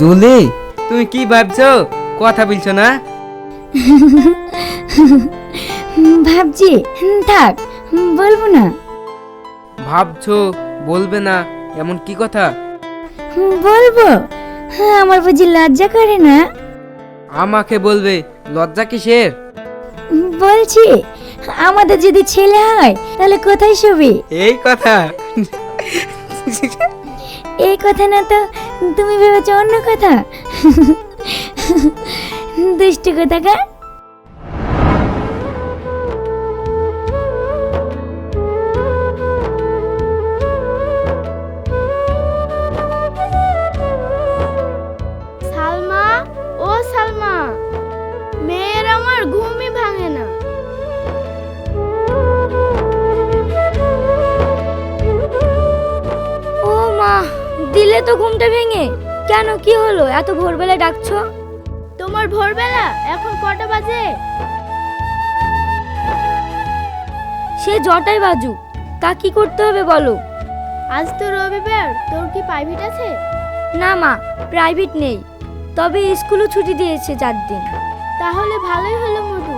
Julie? তুমি কি ভাবছ? কথা বলছো না? ভাবছি থাক বলব না। ভাবছ বলবে না এমন কি কথা? বলব। আমার বুঝি লজ্জা করে না? আমাকে বলবে লজ্জা কিসের? বলছি আমাদের যদি ছেলে হয় তাহলে কোথায় শুবি? এই কথা। এই কথা না তো তুমি ভেবেছো অন্য কথা? দুষ্টু কোথাকার? দিলে তো ঘুমটা ভেঙে। কেন? কি হলো? এত ভোরবেলা ডাকছো? তোমার ভোরবেলা? এখন কটা বাজে? সে জটাই বাজুক। তা কি করতে হবে বলো? আজ তো রবিবার। তোর কি প্রাইভেট আছে? না মা প্রাইভেট নেই। তবে স্কুলও ছুটি দিয়েছে চার দিন। তাহলে ভালোই হলো মধু।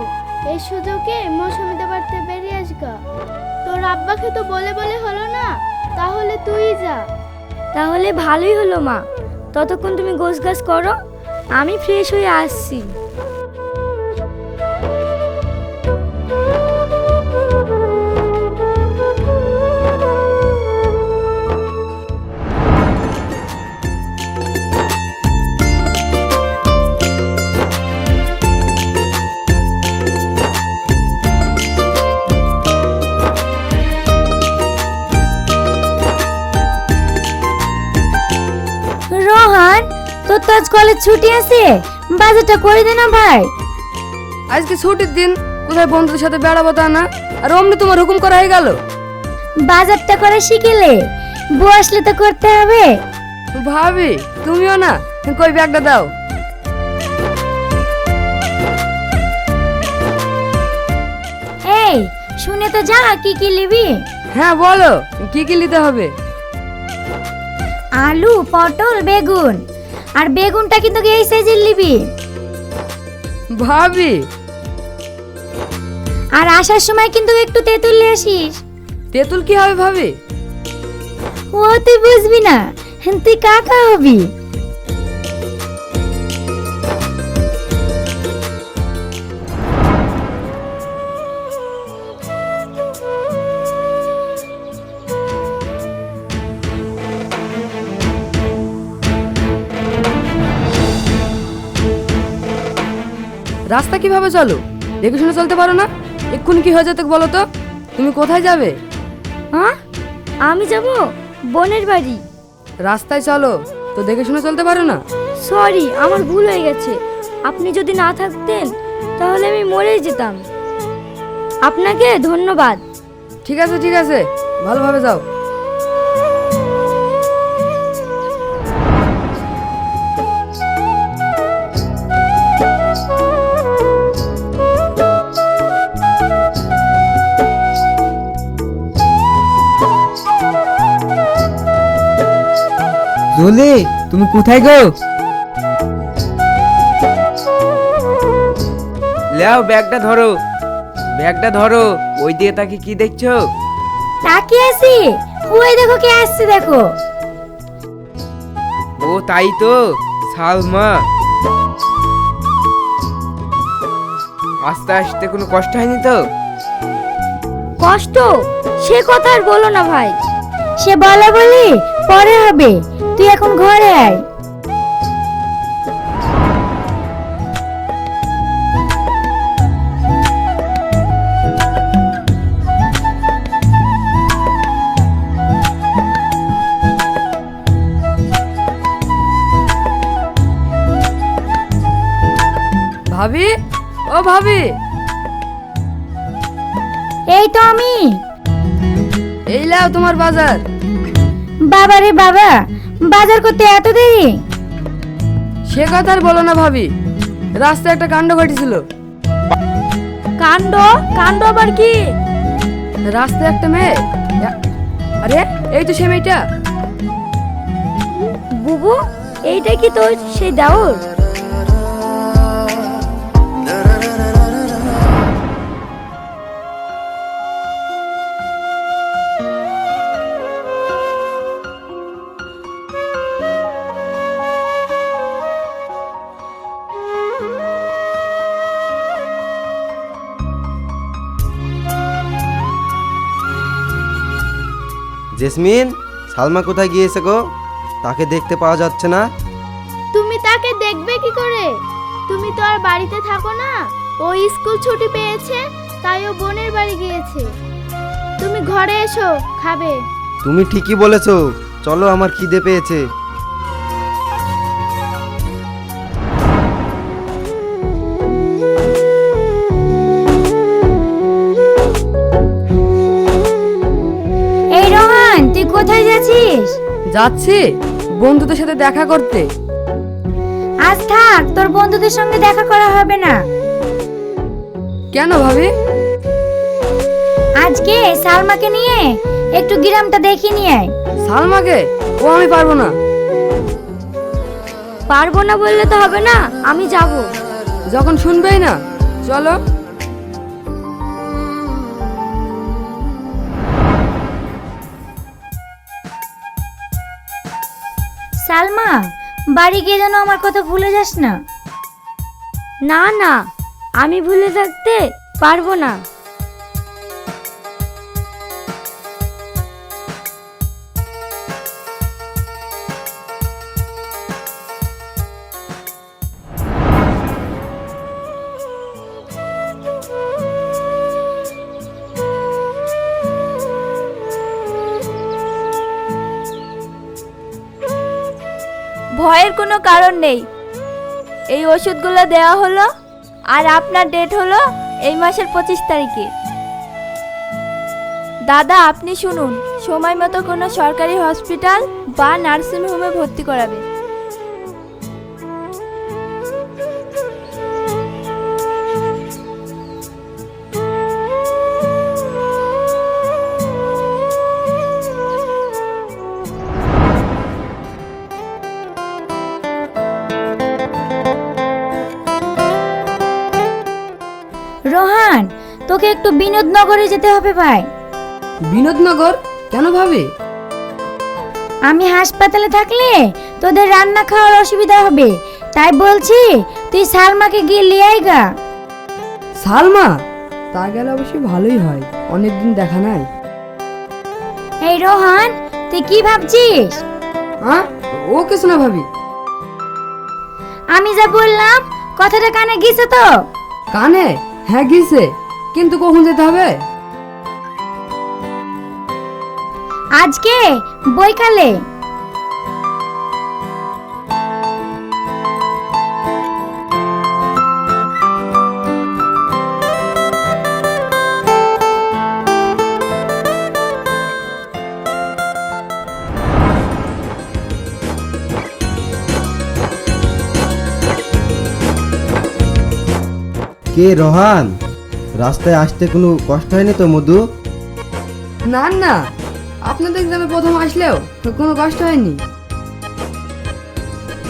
এই সুযোগে মৌসুমিতে বাড়তে বেরিয়ে আসগা। তোর আব্বাকে তো বলে বলে হলো না। তাহলে তুই যা। তাহলে ভালোই হলো মা। ততক্ষণ তুমি গোছ গাছ করো আমি ফ্রেশ হয়ে আসছি। রোহান তোর তো আজ কলেজ ছুটি আছে। বাজারটা করে দে না ভাই। আজকে ছুটির দিন কোথায় বন্ধুদের সাথে বেড়াবো তা না। আর অমনি তোমার হুকুম করা হয়ে গেল। বাজারটা করে শিখেলে বউ আসলে তো করতে হবে। ভাবি তুমিও না কই ব্যাগটা দাও। এই শুনে তো যা কি কি নিবি? হ্যাঁ বলো কি কি নিতে হবে? আলু পটল বেগুন। আর বেগুনটা কিন্তু এই সাইজের নিবি। ভাবি। আর আসার সময় কিন্তু একটু তেঁতুল নিয়ে আসিস। তেঁতুল কি হবে ভাবি? ও তুই বুঝবি না। তুই কাকা হবি। রাস্তা কীভাবে চলো? দেখে শুনে চলতে পারো না? এক্ষুনি কি হয়ে যেত বলো তো? তুমি কোথায় যাবে? হ্যাঁ? আমি যাব বোনের বাড়ি। রাস্তায় চলো তো দেখে শুনে চলতে পারো না? সরি আমার ভুল হয়ে গেছে। আপনি যদি না থাকতেন তাহলে আমি মরেই যেতাম। আপনাকে ধন্যবাদ। ঠিক আছে ঠিক আছে। ভালোভাবে যাও। জুলি তুমি কোথায় গো? লেও ব্যাগটা ধরো। ব্যাগটা ধরো। ওই দিয়ে তাকে কি দেখছ? তাকিয়ে আছি। ওই দেখো কে আসছে দেখো। ও তাই তো। সালমা। আস্তে আস্তে কোনো কষ্ট হয়নি তো? কষ্ট? সে কথা আর বলো না ভাই। সে বলা বলি পরে হবে। তুই এখন ঘরে আয়। ভাবি? ও ভাবি? এই তো আমি। এই লাও তোমার বাজার। বাবা রে বাবা বাজার করতে এত দেরি? সে কথা আর বলো না ভাবি। রাস্তায় একটা কাণ্ড ঘটেছিল। কাণ্ড? কাণ্ড আবার কি? রাস্তায় একটা মেয়ে। আরে এই তো সে মেয়েটা। বুবু এইটা কি তোর? সেই দাওর? জেসমিন সালমা কোথায় গিয়েছে গো? তাকে দেখতে পাওয়া যাচ্ছে না। তুমি তাকে দেখবে কি করে? তুমি তো আর বাড়িতে থাকো না। ও স্কুল ছুটি পেয়েছে তাই ও বোনের বাড়ি গিয়েছে। তুমি ঘরে এসো খাবে। তুমি ঠিকই বলেছ। চলো আমার খিদে পেয়েছে। যাচ্ছি বন্ধুদের সাথে দেখা করতে। আজ থাক তোর বন্ধুদের সঙ্গে দেখা করা হবে না। কেন ভাবি? আজকে সালমাকে নিয়ে একটু গ্রামটা দেখি নিয়ে আয়। সালমাকে? ও আমি পারব না। পারব না বললে তো হবে না আমি যাব। যখন শুনবেই না চলো। বাড়ি গিয়ে যেন আমার কথা ভুলে যাস না। না না, আমি ভুলে থাকতে পারব না। কারণ নেই। এই ওষুধগুলো দেওয়া হলো আর আপনার ডেট হলো এই মাসের পঁচিশ তারিখে। দাদা, আপনি শুনুন। সময় মতো কোনো সরকারি হসপিটাল বা নার্সিংহোমে ভর্তি করাবে। একটু বিনোদনগরে যেতে হবে ভাই। বিনোদনগর? কেন ভাবি? আমি হাসপাতালে থাকলে তোদের রান্না খাওয়ার অসুবিধা হবে। তাই বলছি তুই সালমাকে গিয়ে লিয়ে আয় গা। সালমা? তা গেলে অবশ্যই ভালোই হয় অনেকদিন দেখা নাই। এই রোহান তুই কি ভাবছিস? হ্যাঁ ও কিছু না ভাবি। আমি যা বললাম কথাটা কানে গেছে তো? কানে? হ্যাঁ গিয়েছে কিন্তু কখন যেতে হবে? আজকে বইকালে কে রোহান? রাস্তায় আসতে কোনো কষ্ট হয়নি তো মধু? না না। আপনাদের গ্রামে প্রথম আসলেও তো কোনো কষ্ট হয়নি।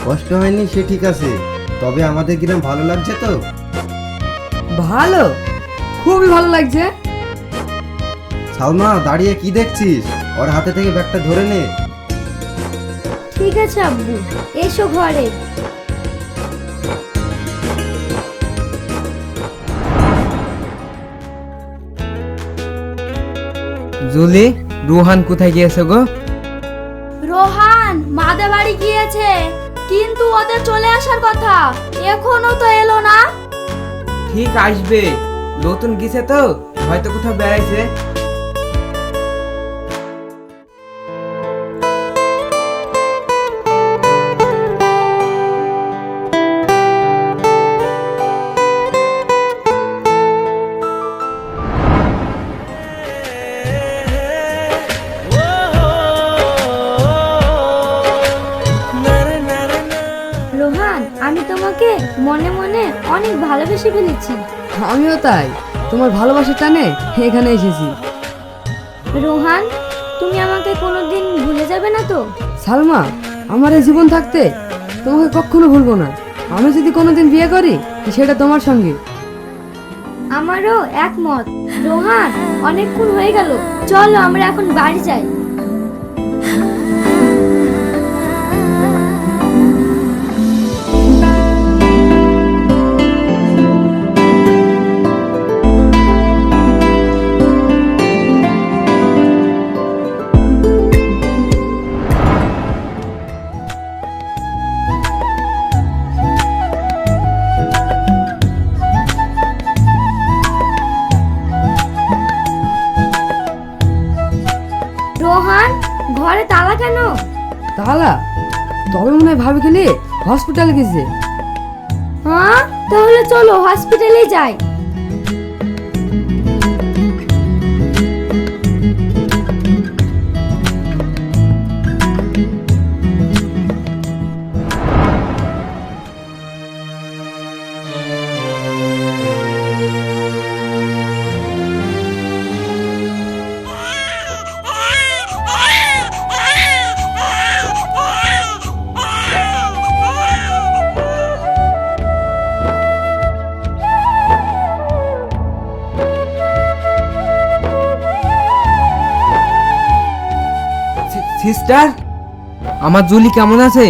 কষ্ট হয়নি সে ঠিক আছে। তবে আমাদের গ্রাম ভালো লাগছে তো? ভালো? খুবই ভালো লাগছে। সালমা দাঁড়িয়ে কি দেখছিস? ওর হাতে থেকে ব্যাগটা ধরে নে। ঠিক আছে আব্বু। এসো ঘরে। জুলি রোহান কোথায় গিয়েছে গো? রোহান মাদের বাড়ি গিয়েছে। কিন্তু ওদের চলে আসার কথা। এখনও তো এলো না। ঠিক আসবে। নতুন গিয়েছে তো হয়তো কোথাও বেড়াইছে। মনে মনে অনেক ভালোবেসে ফেলেছি। আমিও তাই। তোমার ভালোবাসার টানে এখানে এসেছি। রোহান তুমি আমাকে কোনোদিন ভুলে যাবে না তো? সালমা আমার এই জীবন থাকতে তোমাকে কখনো ভুলবো না। আমি যদি কোনোদিন বিয়ে করি সেটা তোমার সঙ্গে। আমারও একমত। রোহান অনেকক্ষণ হয়ে গেল। চলো আমরা এখন বাড়ি যাই। মনে হয় ভাবি খেলি হসপিটালে গেছে। হ্যাঁ তাহলে চলো হসপিটালে যাই। সিস্টার আমার জুলি কেমন আছে?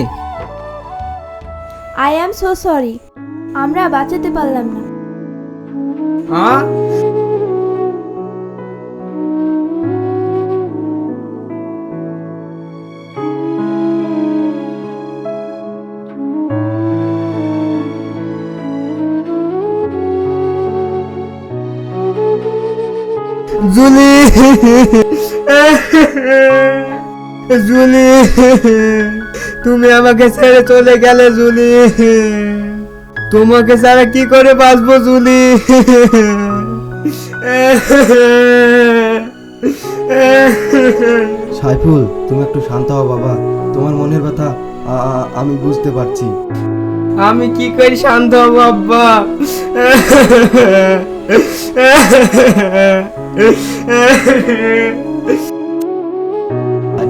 আই অ্যাম সো সরি আমরা বাঁচাতে পারলাম না। হ্যাঁ? জুলি! জুলি তুমি আমাকে ছেড়ে চলে গেলে জুলি। তোমাকে ছাড়া কি করে বাঁচবো জুলি? সাইফুল তুমি একটু শান্ত হও বাবা। তোমার মনের কথা আমি বুঝতে পারছি। আমি কি করি শান্ত হব আব্বা?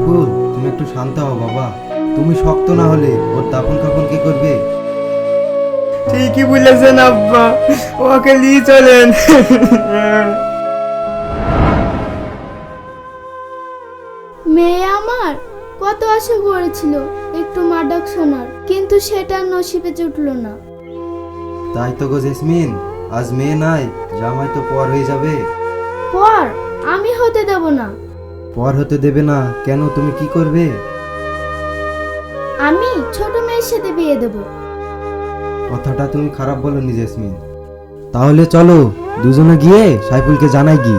সাইফুল তুমি একটু শান্ত হও বাবা। তুমি শক্ত না হলে ওর দাফন কাফন কি করবে? ঠিকই বলেছেন আব্বা ওকে নিয়ে চলেন। মেয়ে আমার কত আশা করেছিল একটু মাডক শোনার কিন্তু সেটা নসিবে জুটলো না। তাই তো গো জেসমিন আজ মেয়ে নাই জামাই তো পর হয়ে যাবে। পর? আমি হতে দেব না। পর হতে দেবে না। কেন? তুমি কি করবে? আমি ছোট মেয়ের সাথে বিয়ে দেব। কথাটা তুমি খারাপ বলনি জেসমিন। তাহলে চলো দুজনে গিয়ে সাইফুলকে জানাই গি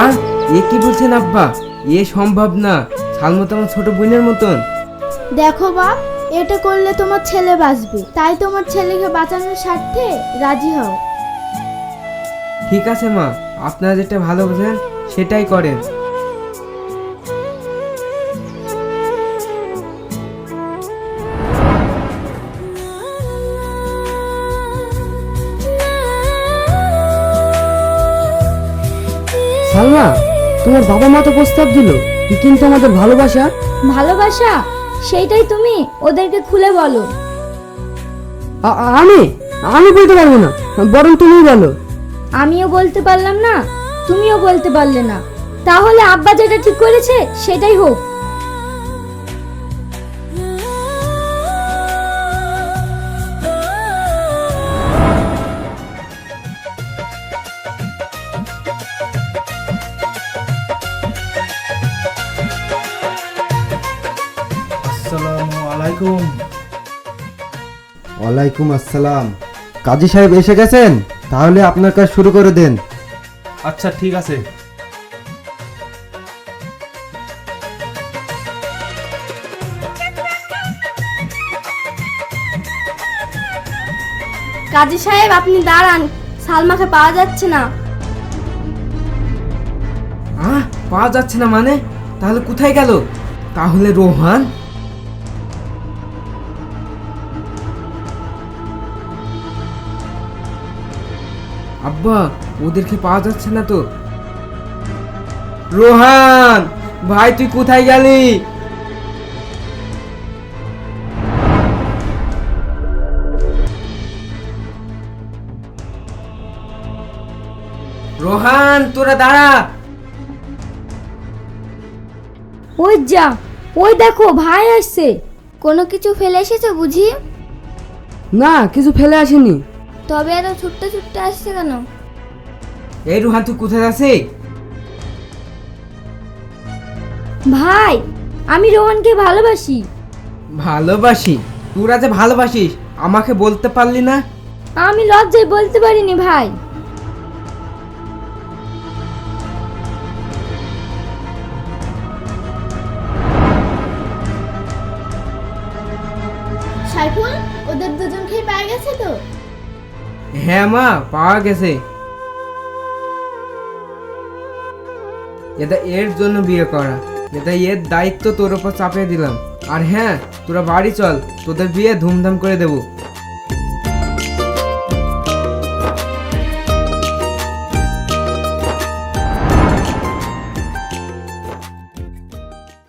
আর এ কি বলছেন আব্বা? এ সম্ভব না। সালমা তো আমার ছোট বোনের মতন। দেখো বাপ এটা করলে তোমার ছেলে বাঁচবে। তাই তোমার ছেলেকে বাঁচানোর স্বার্থে রাজি হও। ঠিক আছে মা আপনারা যেটা ভালো বোঝেন সেটাই করেন। সালমা তোমার বাবা মা তো প্রস্তাব দিল। কিন্তু আমাদের ভালোবাসা? ভালোবাসা? সেইটাই তুমি ওদেরকে খুলে বলো। আ- আমি? আমি বলতে পারব না বরং তুমি বলো। আমিও বলতে পারলাম না তুমিও বলতে পারলে না। তাহলে আব্বা যেটা ঠিক করেছে সেটাই হোক। আলাইকুম। ওয়ালাইকুম আসসালাম। কাজী সাহেব এসে গেছেন? তাহলে আপনার কাজ শুরু করে দেন। আচ্ছা ঠিক আছে। কাজী সাহেব আপনি দাঁড়ান। সালমাকে পাওয়া যাচ্ছে না। আহ পাওয়া যাচ্ছে না মানে? তাহলে কোথায় গেল? তাহলে রোহান? আব্বা ওদেরকে পাওয়া যাচ্ছে না তো? রোহান ভাই তুই কোথায় গেলি? রোহান তোরা দাঁড়া। ওই যা ওই দেখো ভাই আসছে। কোনো কিছু ফেলে এসেছ বুঝি? না কিছু ফেলে আসেনি। তবে এত ছুটতে ছুটতে আসছে কেন? এই রোহান তুই কোথায় আছিস ভাই আমি রোহনকে ভালোবাসি। ভালোবাসি? তোরা যে ভালোবাসিস? আমাকে বলতে পারলি না? আমি লজ্জায় বলতে পারিনি ভাই। সাইফুল ওদের দুজনকেই পায়ে গেছে তো? হ্যাঁ মা, পাওয়া গেছে। এটা এর জন্য বিয়ে করা। এটা এর দায়িত্ব তোর উপর চাপিয়ে দিলাম। আর হ্যাঁ তোরা বাড়ি চল, তোদের বিয়ে ধুমধাম করে দেবো।